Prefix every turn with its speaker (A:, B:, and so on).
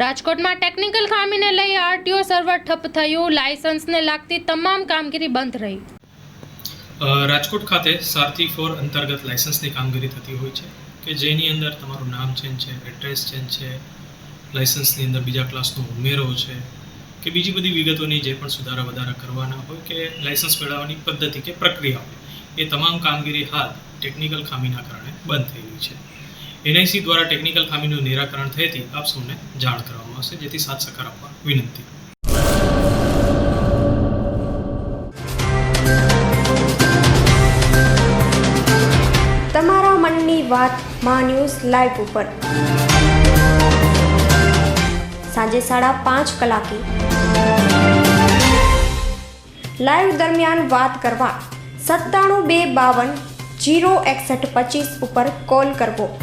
A: રાજકોટમાં ટેકનિકલ ખામીને લઈ આરટીઓ સર્વર ઠપ થયું. લાયસન્સને લાગતી તમામ કામગીરી બંધ રહી.
B: રાજકોટ ખાતે સારથી ફોર અંતર્ગત લાયસન્સની કામગીરી થતી હોય છે કે જેની અંદર તમારું નામ ચેન્જ છે એડ્રેસ ચેન્જ છે લાયસન્સની અંદર બીજા ક્લાસનો ઉમેરો છે કે બીજી બધી વિગતોની જે પણ સુધારા વધારા કરવાના હોય કે લાયસન્સ મેળવવાની પદ્ધતિ કે પ્રક્રિયા હોય, એ તમામ કામગીરી હાલ ટેકનિકલ ખામીના કારણે બંધ થઈ ગઈ છે. એનઆઈસી દ્વારા ટેકનિકલ ખામીનું નિરાકરણ થયેથી આપ સૌને જાણ કરવામાં આવશે. જેથી સાથ સહકાર આપવા વિનંતી.
C: તમારા મનની વાતમાં ન્યૂઝ લાઈવ ઉપર. સાંજે સાડા પાંચ કલાકે. લાઈવ દરમિયાન વાત કરવા. સત્તાણું બે બાવન જીરો એકસઠ પચીસ ઉપર કોલ કરવો.